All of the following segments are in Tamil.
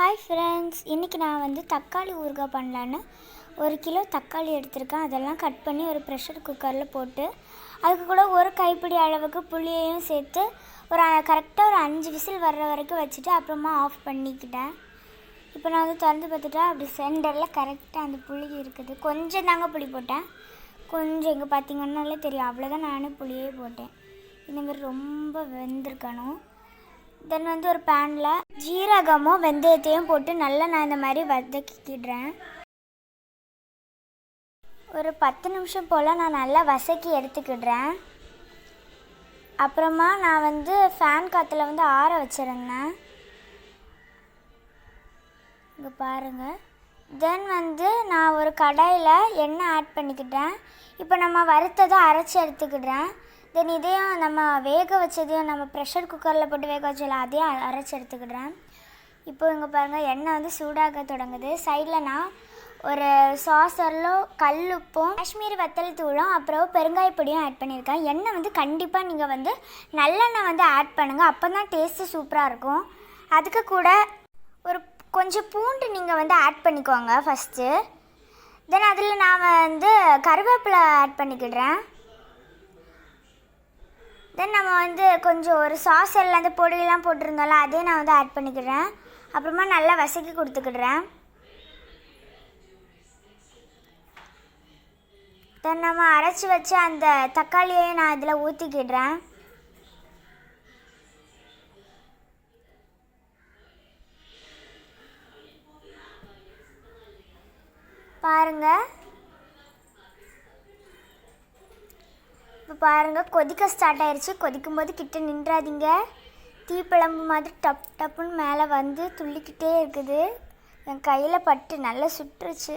ஹாய் ஃப்ரெண்ட்ஸ் இன்றைக்கி நான் வந்து தக்காளி ஊறுகாய் பண்ணலான்னு ஒரு கிலோ தக்காளி எடுத்திருக்கேன். அதெல்லாம் கட் பண்ணி ஒரு ப்ரெஷர் குக்கரில் போட்டு அதுக்கு கூட ஒரு கைப்பிடி அளவுக்கு புளியையும் சேர்த்து ஒரு கரெக்டாக ஒரு அஞ்சு விசில் வர்ற வரைக்கும் வச்சுட்டு அப்புறமா ஆஃப் பண்ணிக்கிட்டேன். இப்போ நான் வந்து திறந்து பார்த்துட்டா அப்படி சென்டரில் கரெக்டாக அந்த புளி இருக்குது. கொஞ்சம் தாங்க புளி போட்டேன். கொஞ்சம் இங்கே பார்த்தீங்கன்னாலே தெரியும். அவ்வளோதான் நானும் புளியே போட்டேன். இந்தமாதிரி ரொம்ப வெந்திருக்கணும். தென் வந்து ஒரு பேனில் ஜீரகமும் வெந்தயத்தையும் போட்டு நல்லா நான் இந்த மாதிரி வதக்கிக்கிடுறேன் ஒரு பத்து நிமிஷம் போல் நான் நல்லா வசக்கி எடுத்துக்கிடுறேன். அப்புறமா நான் வந்து ஃபேன் காற்றுல வந்து ஆற வச்சுருந்தேன் இங்கே பாருங்கள் தென் வந்து நான் ஒரு கடாயில் எண்ணெய் ஆட் பண்ணிக்கிட்டேன். இப்போ நம்ம வறுத்ததை அரைச்சி எடுத்துக்கிடுறேன். தென் இதையும் நம்ம வேக வச்சதையும் நம்ம ப்ரெஷர் குக்கரில் போட்டு வேக வச்சல அதையும் அரைச்சி எடுத்துக்கிடுறேன். இப்போ இங்கே பாருங்கள் எண்ணெய் வந்து சூடாக தொடங்குது. சைடில் நான் ஒரு சாசரில் கல்லுப்பும் காஷ்மீர் வத்தல் தூளும் அப்புறம் பெருங்காய பொடியும் ஆட் பண்ணியிருக்கேன். எண்ணெய் வந்து கண்டிப்பாக நீங்கள் வந்து நல்லெண்ணெய் வந்து ஆட் பண்ணுங்கள் அப்போ தான் டேஸ்ட்டு சூப்பராக இருக்கும். அதுக்கு கூட ஒரு கொஞ்சம் பூண்டு நீங்கள் வந்து ஆட் பண்ணிக்கோங்க ஃபஸ்ட்டு தென் அதில் நான் வந்து கருவேப்பிலை ஆட் பண்ணிக்கிடுறேன். தென் நம்ம வந்து கொஞ்சம் ஒரு சாஸ் எல்லாம் அந்த பொடியெல்லாம் போட்டிருந்தோம்ல அதே நான் வந்து ஆட் பண்ணிக்கிறேன். அப்புறமா நல்லா வசக்கி கொடுத்துக்கிடுறேன் தென் நம்ம அரைச்சி வச்சு அந்த தக்காளியை நான் இதில் ஊற்றிக்கிடுறேன் பாருங்கள் இப்போ பாருங்கள் கொதிக்க ஸ்டார்ட் ஆயிடுச்சு கொதிக்கும் போது கிட்ட நின்றாதீங்க. தீப்பிழம்பு மாதிரி டப் டப்புன்னு மேலே வந்து துள்ளிக்கிட்டே இருக்குது. என் கையில் பட்டு நல்லா சுட்டுருச்சு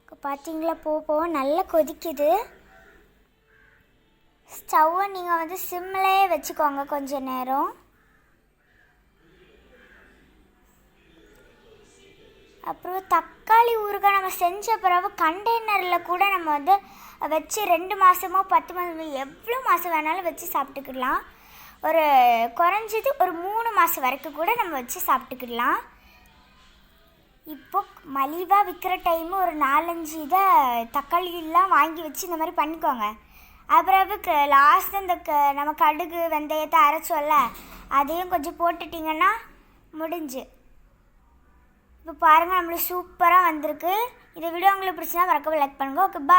இப்போ பார்த்தீங்களா போக போக நல்லா கொதிக்குது. ஸ்டவ்வை நீங்கள் வந்து சிம்லேயே வச்சுக்கோங்க கொஞ்சம் நேரம். அப்புறம் தக்காளி ஊறுகாய் நம்ம செஞ்ச பிறகு கண்டெய்னரில் கூட நம்ம வந்து வச்சு ரெண்டு மாதமோ பத்து மாதமோ எவ்வளோ மாதம் வேணாலும் வச்சு சாப்பிட்டுக்கிடலாம் ஒரு குறைஞ்சது ஒரு மூணு மாதம் வரைக்கும் கூட நம்ம வச்சு சாப்பிட்டுக்கிடலாம் இப்போ மலிவாக விற்கிற டைமு ஒரு நாலஞ்சு இதை தக்காளியெல்லாம் வாங்கி வச்சு இந்த மாதிரி பண்ணிக்கோங்க. அப்புறம் லாஸ்ட் இந்த க நம்ம கடுகு வெந்தயத்தை அரைச்சோல்ல அதையும் கொஞ்சம் போட்டுட்டிங்கன்னா முடிஞ்சு. இப்போ பாருங்கள் நம்மளுக்கு சூப்பராக வந்திருக்கு. இந்த வீடியோ உங்களுக்கு பிடிச்சினா மறக்காம லைக் பண்ணுங்கள் ஓகே பாய்